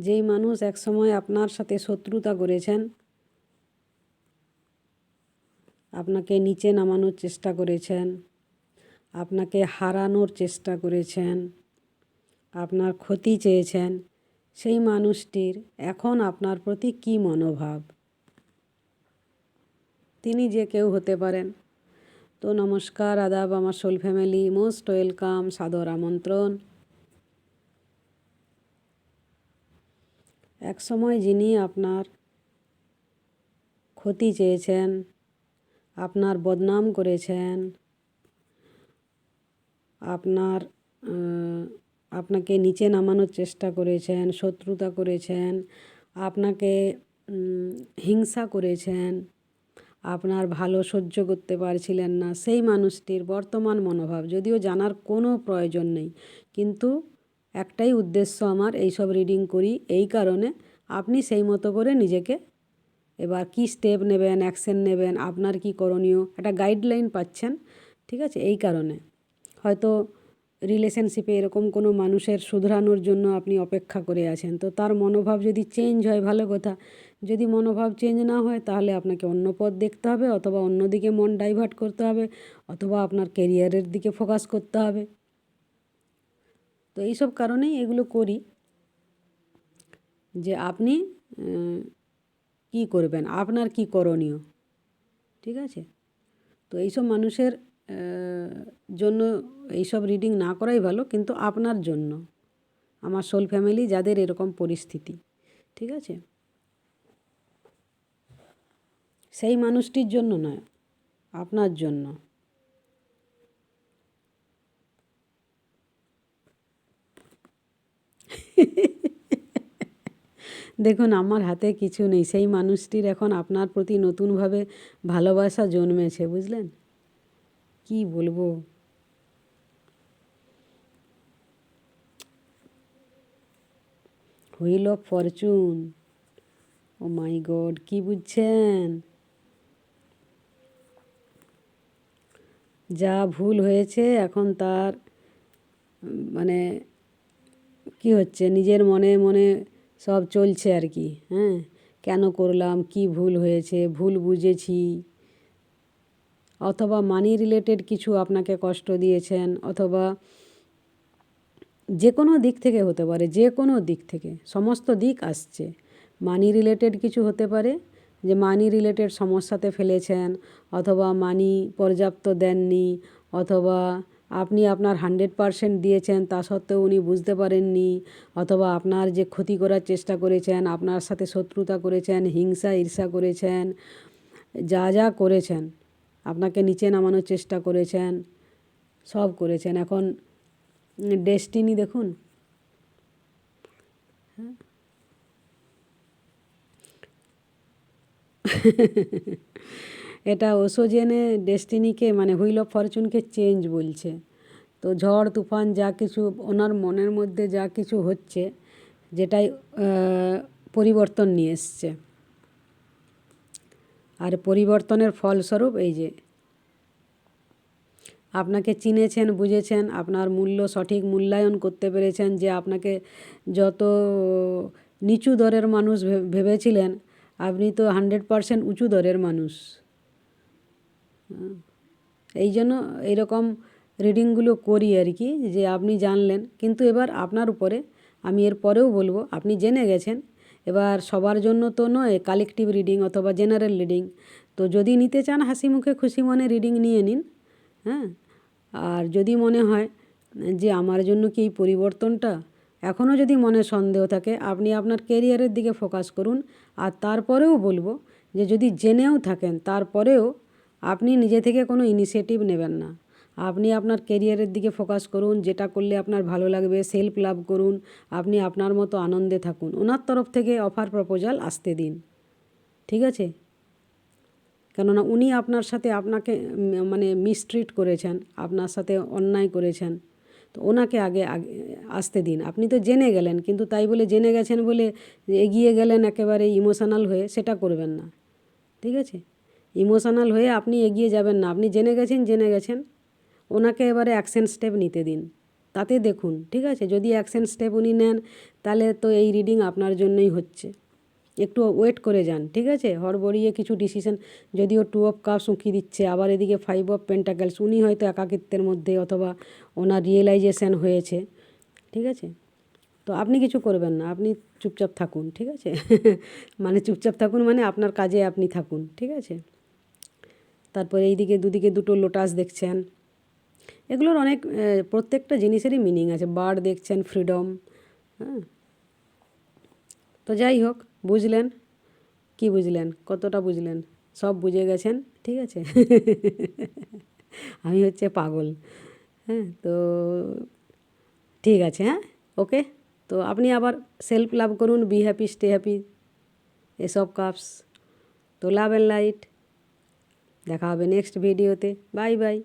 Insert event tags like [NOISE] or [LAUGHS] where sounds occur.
যেই মানুষ একসময় আপনার সাথে শত্রুতা করেছেন, আপনাকে নিচে নামানোর চেষ্টা করেছেন, আপনাকে হারানোর চেষ্টা করেছেন, আপনার ক্ষতি চেয়েছেন, সেই মানুষটির এখন আপনার প্রতি কী মনোভাব? তিনি যে কেউ হতে পারেন। তো নমস্কার, আদাব, আমার সোল ফ্যামিলি। মোস্ট ওয়েলকাম, সাদর আমন্ত্রণ। এক সময় যিনি আপনার ক্ষতি চেয়েছেন, আপনার বদনাম করেছেন, আপনার আপনাকে নিচে নামানোর চেষ্টা করেছেন, শত্রুতা করেছেন, আপনাকে হিংসা করেছেন, আপনার ভালো সহ্য করতে পারছিলেন না, সেই মানুষটির বর্তমান মনোভাব, যদিও জানার কোনো প্রয়োজন নেই, কিন্তু একটাই উদ্দেশ্য আমার এইসব রিডিং করি, এই কারণে আপনি সেই মতো করে নিজেকে এবার কি স্টেপ নেবেন অ্যাকশন নেবেন, আপনার কি করণীয়, একটা গাইডলাইন পাচ্ছেন, ঠিক আছে? এই কারণে। হয়তো রিলেশনশিপে এরকম কোনো মানুষের শুধরানোর জন্য আপনি অপেক্ষা করে আছেন, তো তার মনোভাব যদি চেঞ্জ হয়, ভালো কথা। যদি মনোভাব চেঞ্জ না হয়, তাহলে আপনাকে অন্য পথ দেখতে হবে, অথবা অন্যদিকে মন ডাইভার্ট করতে হবে, অথবা আপনার কেরিয়ারের দিকে ফোকাস করতে হবে। তো এইসব কারণেই এগুলো করি যে আপনি কি করবেন? আপনার কি করণীয়? ঠিক আছে? তো এইসব মানুষের জন্য এইসব রিডিং না করাই ভালো, কিন্তু আপনার জন্য। আমার সোল ফ্যামিলি যাদের এরকম পরিস্থিতি। ঠিক আছে? সেই মানুষটির জন্য নয়, আপনার জন্য। দেখুন, আমার হাতে কিছু নেই। সেই মানুষটির এখন আপনার প্রতি নতুনভাবে ভালোবাসা জন্মেছে, বুঝলেন? কি বলব? Wheel fortune. O my god, কি বুঝছেন? যা ভুল হয়েছে, এখন তার মানে কি হচ্ছে? নিজের মনে মনে সব চলছে আর কি হ্যাঁ? কেন করলাম? কি ভুল হয়েছে? ভুল বুঝেছি। অথবা মানি রিলেটেড কিছু আপনাকে কষ্ট দিয়েছেন, অথবা যে কোনো দিক থেকে হতে পারে যে কোনো দিক থেকে, সমস্ত দিক আসছে। মানি রিলেটেড কিছু হতে পারে, যে মানি রিলেটেড সমস্যাতে ফেলেছেন, অথবা মানি পর্যাপ্ত দেননি, অথবা আপনি আপনার হান্ড্রেড পারসেন্ট দিয়েছেন, তা সত্ত্বেও উনি বুঝতে পারেননি, অথবা আপনার যে ক্ষতি করার চেষ্টা করেছেন, আপনার সাথে শত্রুতা করেছেন, হিংসা, ঈর্ষা করেছেন, যা যা করেছেন, আপনাকে নিচে নামানোর চেষ্টা করেছেন, সব করেছেন। এখন ডেস্টিনি দেখুন। হ্যাঁ। [LAUGHS] এটা ওসোজেনে ডেস্টিনিকে মানে হুইল অফ ফরচুনকে চেঞ্জ বলছে। তো ঝড়, তুফান যা কিছু, ওনার মনের মধ্যে যা কিছু হচ্ছে, যেটাই পরিবর্তন নিয়ে এসছে। আর পরিবর্তনের ফলস্বরূপ এই যে, আপনাকে চিনেছেন, বুঝেছেন, আপনার মূল্য, সঠিক মূল্যায়ন করতে পেরেছেন, যে আপনাকে যত নিচু দরের মানুষ ভেবেছিলেন, আপনি তো হান্ড্রেড পারসেন্ট উঁচু দরের মানুষ। এই জন্য এইরকম রিডিংগুলো করি আর কি, যে আপনি জানলেন। কিন্তু এবার আপনার উপরে আমি এর পরেও বলব, আপনি জেনে গেছেন। এবার সবার জন্য তো নয় কালেকটিভ রিডিং অথবা জেনারেল রিডিং তো যদি নিতে চান হাসি মুখে খুশি মনে রিডিং নিয়ে নিন হ্যাঁ? আর যদি মনে হয় যে আমার জন্য কি এই পরিবর্তনটা এখনও যদি মনে সন্দেহ থাকে, আপনি আপনার কেরিয়ারের দিকে ফোকাস করুন। আর তারপরেও বলব যে যদি জেনেও থাকেন, তারপরেও আপনি নিজে থেকে কোনো ইনিশিয়েটিভ নেবেন না। আপনি আপনার কেরিয়ারের দিকে ফোকাস করুন, যেটা করলে আপনার ভালো লাগবে সেলফ লাভ করুন, আপনি আপনার মতো আনন্দে থাকুন। ওনার তরফ থেকে অফার প্রপোজাল আসতে দিন। ঠিক আছে? কেননা উনি আপনার সাথে আপনাকে মানে মিসট্রিট করেছেন, আপনার সাথে অন্যায় করেছেন। তো ওনাকে আগে আগে আসতে দিন। আপনি তো জেনে গেলেন, কিন্তু তাই বলে জেনে গেছেন বলে এগিয়ে গেলেন একেবারে ইমোশনাল হয়ে, সেটা করবেন না। ঠিক আছে? ইমোশনাল হয়ে আপনি এগিয়ে যাবেন না। আপনি জেনে গেছেন জেনে গেছেন। ওনাকে এবারে অ্যাকশন স্টেপ নিতে দিন। তাতে দেখুন, ঠিক আছে? যদি অ্যাকশন স্টেপ উনি নেন, তাহলে তো এই রিডিং আপনার জন্যই হচ্ছে। একটু ওয়েট করে যান, ঠিক আছে? হড়বড়িয়ে কিছু ডিসিশন যদিও টু অফ কাপস উঁকি দিচ্ছে, আবার এদিকে ফাইভ অফ পেন্টাকেলস উনি হয়তো একাকিত্বের মধ্যে অথবা ওনার রিয়েলাইজেশন হয়েছে, ঠিক আছে? তো আপনি কিছু করবেন না, আপনি চুপচাপ থাকুন, ঠিক আছে? [LAUGHS] মানে চুপচাপ থাকুন মানে আপনার কাজে আপনি থাকুন, ঠিক আছে? তারপরে এইদিকে দুদিকে দুটো লোটাস দেখছেন। এগুলোর অনেক প্রত্যেকটা জিনিসেরই মিনিং আছে। বার্ড দেখছেন ফ্রিডম হ্যাঁ। তো যাই হোক, বুঝলেন? কি বুঝলেন? কতটা বুঝলেন? সব বুঝে গেছেন? ঠিক আছে? আমি হচ্ছে পাগল হ্যাঁ। তো ঠিক আছে হ্যাঁ? ওকে? তো আপনি আবার সেলফ লাভ করুন বি হ্যাপি স্টে হ্যাপি এসব কাপস তো লাভ অ্যান্ড লাইট দেখা হবে নেক্সট ভিডিওতে বাই বাই